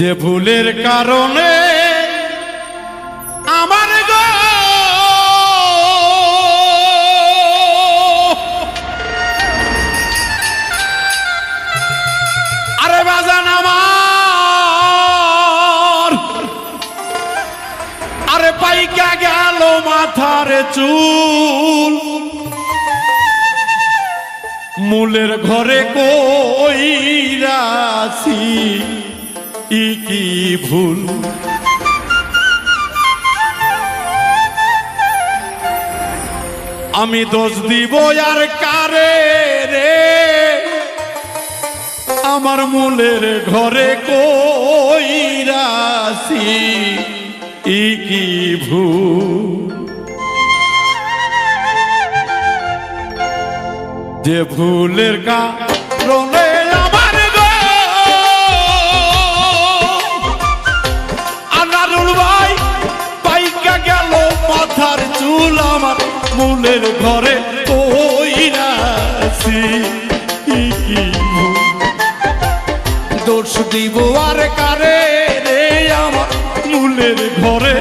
যে ভুলের কারণে আমার গো আরে বাজান আমার। আরে পাইকা গেল মাথার চুল। মূলের ঘরে কই রাশি ই কি ভুল? আমি দোষ দিব আর কারে রে? আমার মূলের ঘরে কই রাশি ই কি ভুল? যে ভুলের কারণে মূলের ঘরে দোষ দিব আর কারে রে আমার মূলের ঘরে?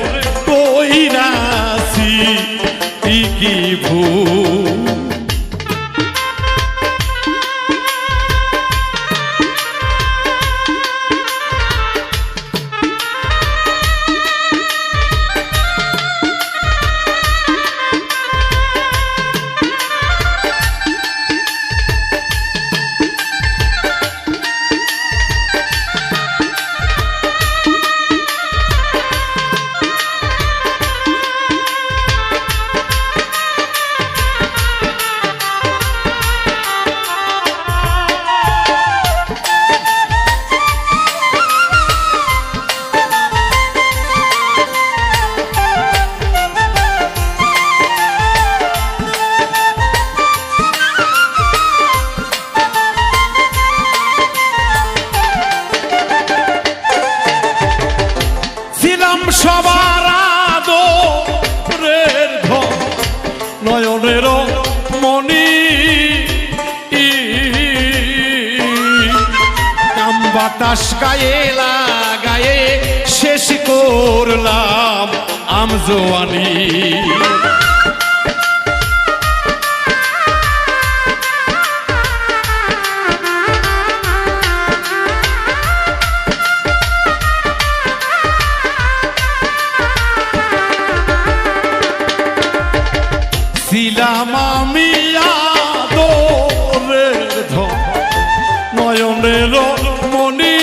ছিলাম সবার আদরের ধন। নয়নের মনি কাম বাতাস গায়ে লাগায়ে শেষ করলাম আমজোয়ানি ছিলাম আমি আদরের ধন। নয়নের মনি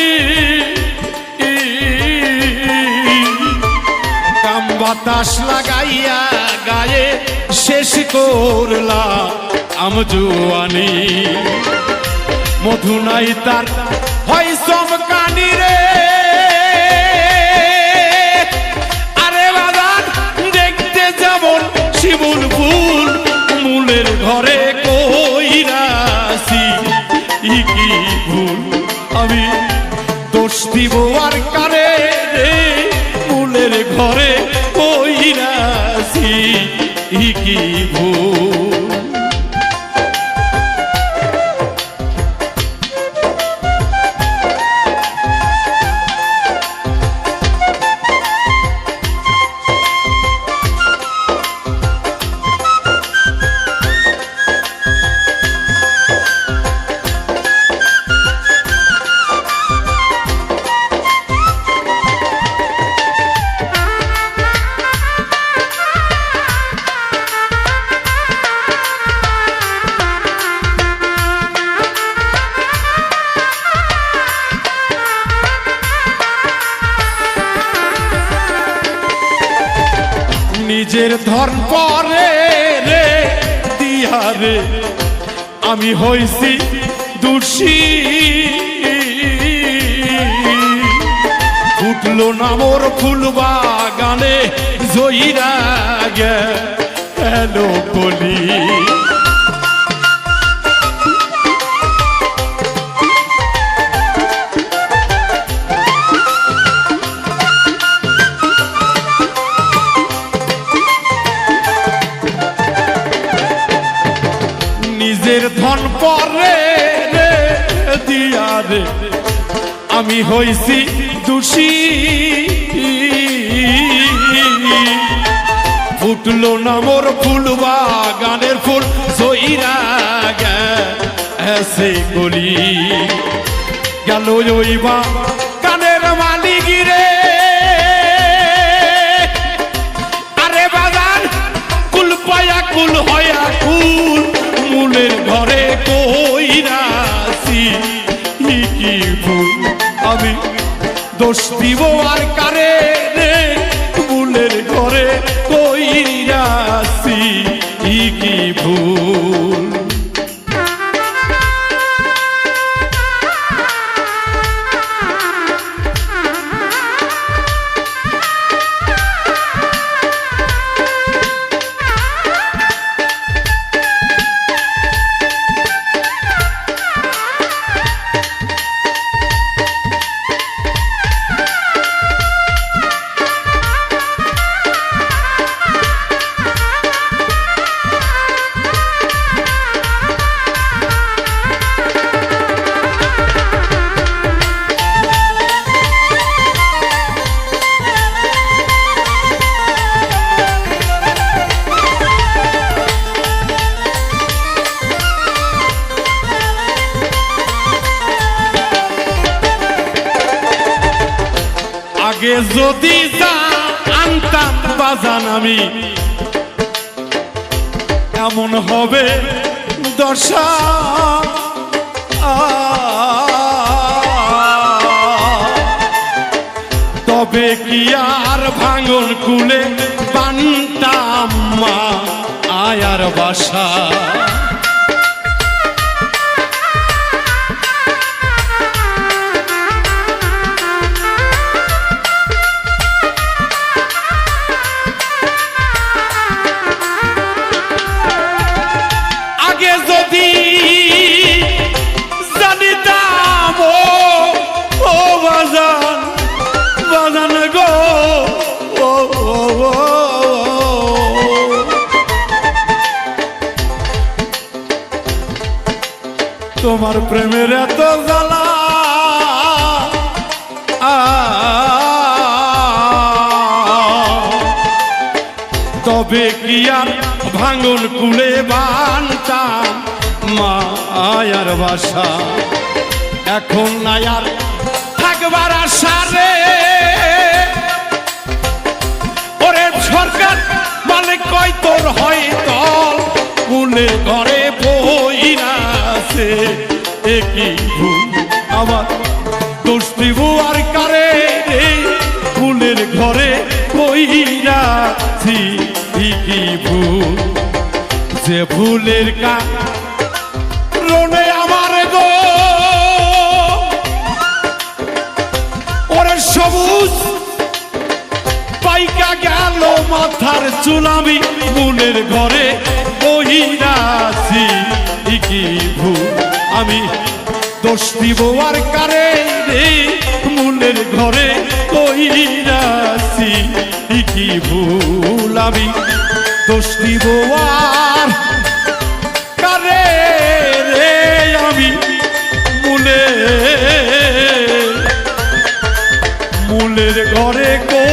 কাম বাতাস লাগাইয়া গায়ে শেষ করলাম আমজুয়ানি মধু নাই তার, হয় চমকানি রে। ফুল ঘরে আমি দোষ দিব নিজের ধর্ম পরে রে দিয়ারে আমি হইছি দোষী। ফুটলো না মোর গানে জয়ীরা গেল বলি। নিজের ধন পরে দিয়া রে। আমি হইছি মানুষই ফুটলো না মোর ফুল বাগানের ফুল গেছে গলি। গেল ওই বা দোষ দিব আর কারে আগে যদি আনতাম বাজান আমি। এমন হবে দশা? তবে কি আর ভাঙন কুলে বানতাম মা, আয়ার বাসা? তোমার প্রেমের এত জ্বালা। তবে কি আর ভাঙন কুলে বানতাম মায়ার বাসা? এখন আর থাকবার আশারে ওরে সরকার মানে কয় তোর হয় তল কুলে ঘরে একই ভুল। আবার দোষ দিব আর কারে ফুলের ঘরে কইরাছি কি ভুল। যে ভুলের কা রনে আমার গো। ওরে সবুজ পাইকা গেল মাথার চুলামি, মনের ঘরে বহিরাছি কি ভুল। আমি দোষ দিব আর কারে রে? মনের ঘরে কইরাছি কি ভুল আমি দোষ দিব আর কারে রে? আমি মনে মূলের ঘরে কইরাছি